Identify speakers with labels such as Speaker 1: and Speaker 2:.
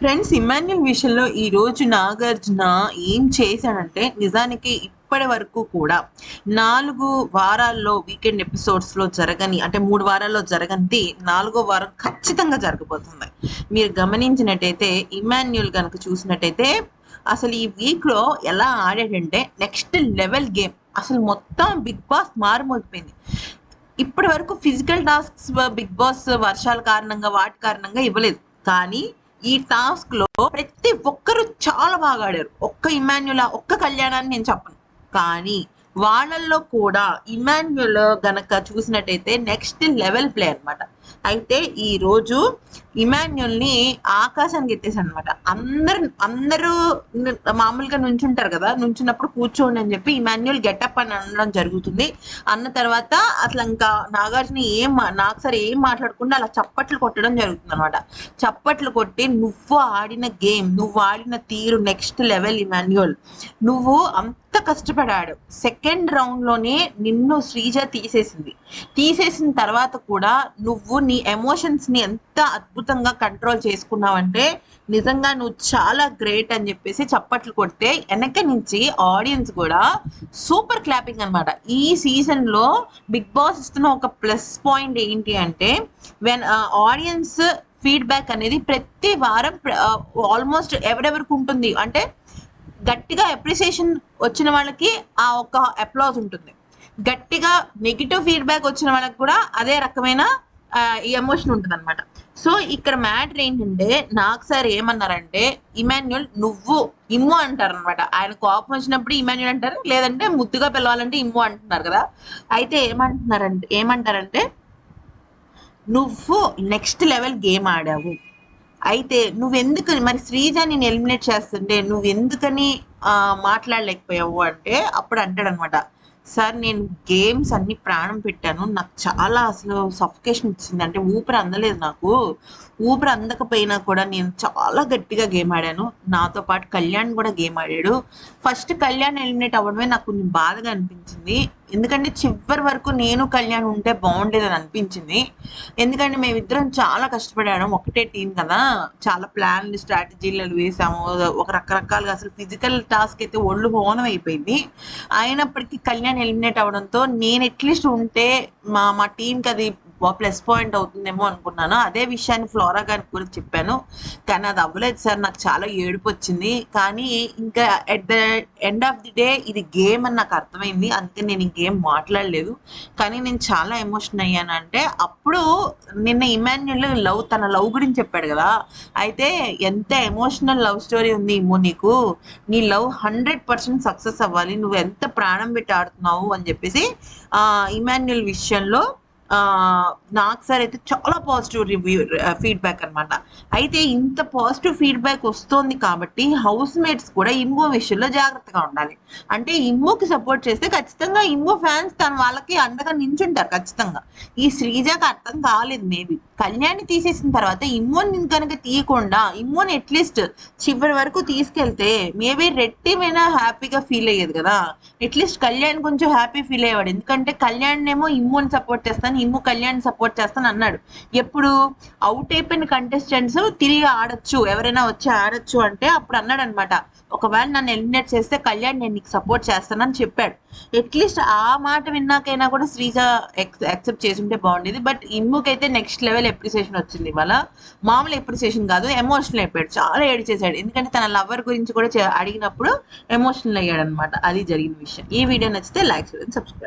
Speaker 1: Friends Emmanuel విషయంలో ఈ రోజు నాగార్జున ఏం చేశాడంటే నిజానికి ఇప్పటి వరకు కూడా నాలుగు వారాల్లో వీకెండ్ ఎపిసోడ్స్లో జరగని అంటే మూడు వారాల్లో జరగనిది నాలుగో వారం ఖచ్చితంగా జరగబోతుంది. మీరు గమనించినట్టయితే ఇమాన్యుల్ కనుక చూసినట్టయితే అసలు ఈ వీక్లో ఎలా ఆడాడంటే నెక్స్ట్ లెవెల్ గేమ్ అసలు మొత్తం బిగ్ బాస్ మారుమోగిపోయింది. ఇప్పటి వరకు ఫిజికల్ టాస్క్స్ బిగ్ బాస్ వర్షాల కారణంగా వాటి కారణంగా ఇవ్వలేదు. కానీ ఈ టాస్క్లో ప్రతి ఒక్కరు చాలా బాగా ఆడారు. ఒక్క ఇమాన్యుల ఒక్క కళ్యాణాన్ని నేను చెప్పను. కానీ వాళ్ళల్లో కూడా ఇమాన్యుల్ గనక చూసినట్టయితే నెక్స్ట్ లెవెల్ ప్లే అన్నమాట. అయితే ఈ రోజు ఇమాన్యుల్ని ఆకాశానికి ఎత్తేసాడు అనమాట అందరు అందరూ మామూలుగా నుంచుంటారు కదా నుంచున్నప్పుడు కూర్చోండి అని చెప్పి ఇమాన్యుల్ గెటప్ అని అనడం జరుగుతుంది. అన్న తర్వాత అసలు ఇంకా నాగార్జున ఏం మా- నాకు సరే ఏం మాట్లాడకుండా అలా చప్పట్లు కొట్టడం జరుగుతుంది అనమాట చప్పట్లు కొట్టి నువ్వు ఆడిన గేమ్ నువ్వు ఆడిన తీరు నెక్స్ట్ లెవెల్ ఇమాన్యుల్. నువ్వు అంత కష్టపడాడు. సెకండ్ రౌండ్లోనే నిన్ను శ్రీజ తీసేసింది. తీసేసిన తర్వాత కూడా నువ్వు నీ ఎమోషన్స్ని ఎంత అద్భుతంగా కంట్రోల్ చేసుకున్నావంటే నిజంగా నువ్వు చాలా గ్రేట్ అని చెప్పేసి చప్పట్లు కొడితే వెనక నుంచి ఆడియన్స్ కూడా సూపర్ క్లాపింగ్ అన్నమాట. ఈ సీజన్లో బిగ్ బాస్ ఇస్తున్న ఒక ప్లస్ పాయింట్ ఏంటి అంటే వెన్ ఆడియన్స్ ఫీడ్బ్యాక్ అనేది ప్రతి వారం uh, ఆల్మోస్ట్ ఎవరెవరికి ఉంటుంది? అంటే గట్టిగా అప్రిసియేషన్ వచ్చిన వాళ్ళకి ఆ ఒక అప్లాజ్ ఉంటుంది. గట్టిగా నెగిటివ్ ఫీడ్బ్యాక్ వచ్చిన వాళ్ళకి కూడా అదే రకమైన ఈ ఎమోషన్ ఉంటుంది అనమాట సో ఇక్కడ మ్యాటర్ ఏంటంటే నాకు సార్ ఏమన్నారంటే ఇమాన్యుల్ నువ్వు ఇమ్ము అంటారు అనమాట ఆయన కోపం వచ్చినప్పుడు ఇమాన్యుల్ అంటారు లేదంటే ముద్దుగా పిలవాలంటే ఇమ్ము అంటున్నారు కదా. అయితే ఏమంటున్నారంటే ఏమంటారంటే నువ్వు నెక్స్ట్ లెవెల్ గేమ్ ఆడావు. అయితే నువ్వెందుకు మరి శ్రీజ నేను ఎలిమినేట్ చేస్తుంటే నువ్వు ఎందుకని మాట్లాడలేకపోయావు? అంటే అప్పుడు అంటాడు అనమాట సార్ నేను గేమ్స్ అన్ని ప్రాణం పెట్టాను. నాకు చాలా అసలు సఫికేషన్ ఇచ్చింది అంటే ఊపిరి అందలేదు నాకు. ఊపిరి అందకపోయినా కూడా నేను చాలా గట్టిగా గేమ్ ఆడాను. నాతో పాటు కళ్యాణ్ కూడా గేమ్ ఆడాడు. ఫస్ట్ కళ్యాణ్ ఎలిమినేట్ అవ్వడమే నాకు కొంచెం బాధగా అనిపించింది. ఎందుకంటే చివరి వరకు నేను కళ్యాణ్ ఉంటే బాగుండేదని అనిపించింది. ఎందుకంటే మేమిద్దరం చాలా కష్టపడాము. ఒకటే టీం కదా. చాలా ప్లాన్లు స్ట్రాటజీలు వేసాము. ఒక రకరకాలుగా అసలు ఫిజికల్ టాస్క్ అయితే ఒళ్ళు హోనం అయిపోయింది. అయినప్పటికీ కళ్యాణ్ ఎలిమినేట్ అవడంతో నేను అట్లీస్ట్ ఉంటే మా మా టీంకి అది ప్లస్ పాయింట్ అవుతుందేమో అనుకున్నాను. అదే విషయాన్ని ఫ్లోరా గారికి కూడా చెప్పాను. కానీ అది అవ్వలేదు సార్. నాకు చాలా ఏడుపు వచ్చింది. కానీ ఇంకా at the end of the day ఇది గేమ్ అని నాకు అర్థమైంది. అందుకే నేను ఇంకేం మాట్లాడలేదు. కానీ నేను చాలా ఎమోషన్ అయ్యానంటే అప్పుడు నిన్న ఇమాన్యుల్ లవ్ తన లవ్ గురించి చెప్పాడు కదా. అయితే ఎంత ఎమోషనల్ లవ్ స్టోరీ ఉంది ఇమ్మో నీకు? నీ లవ్ హండ్రెడ్ పర్సెంట్ సక్సెస్ అవ్వాలి. నువ్వు ఎంత ప్రాణం పెట్టి ఆడుతున్నావు అని చెప్పేసి ఇమాన్యుల్ విషయంలో నాకు సార్ అయితే చాలా పాజిటివ్ రివ్యూ ఫీడ్బ్యాక్ అన్నమాట. అయితే ఇంత పాజిటివ్ ఫీడ్బ్యాక్ వస్తోంది కాబట్టి హౌస్ మేట్స్ కూడా ఇమ్మో విషయంలో జాగ్రత్తగా ఉండాలి. అంటే ఇమ్మోకి సపోర్ట్ చేస్తే ఖచ్చితంగా ఇమ్మో ఫ్యాన్స్ తన వాళ్ళకి అండగా నించుంటారు ఖచ్చితంగా. ఈ శ్రీజాకి అర్థం కాలేదు మేబీ కళ్యాణి తీసేసిన తర్వాత ఇమ్మోన్ కనుక తీయకుండా ఇమ్మోన్ అట్లీస్ట్ చివరి వరకు తీసుకెళ్తే మేబీ రెట్టిమైనా హ్యాపీగా ఫీల్ అయ్యేది కదా. అట్లీస్ట్ కళ్యాణ్ కొంచెం హ్యాపీ ఫీల్ అయ్యేవాడు. ఎందుకంటే కళ్యాణ్ ఏమో ఇమ్మోని సపోర్ట్ చేస్తాను ఇమ్ము కళ్యాణ్ సపోర్ట్ చేస్తాను అన్నాడు. ఎప్పుడు అవుట్ అయిపోయిన కంటెస్టెంట్స్ తిరిగి ఆడొచ్చు ఎవరైనా వచ్చి ఆడొచ్చు అంటే అప్పుడు అన్నాడు అనమాట ఒకవేళ నన్ను ఎలిమినేట్ చేస్తే కళ్యాణ్ నేను నీకు సపోర్ట్ చేస్తానని చెప్పాడు. అట్లీస్ట్ ఆ మాట విన్నాకైనా కూడా శ్రీజ ఎక్సెప్ట్ చేసి ఉంటే బాగుండేది. బట్ ఇమ్ముకైతే నెక్స్ట్ లెవెల్ ఎప్రిసియేషన్ వచ్చింది ఇవాళ. మామూలు ఎప్రిసియేషన్ కాదు ఎమోషనల్ అయిపోయాడు. చాలా ఏడు చేశాడు ఎందుకంటే తన లవర్ గురించి కూడా అడిగినప్పుడు ఎమోషనల్ అయ్యాడు అనమాట అది జరిగిన విషయం. ఈ వీడియో నచ్చితే లైక్ చేయండి సబ్స్క్రైబ్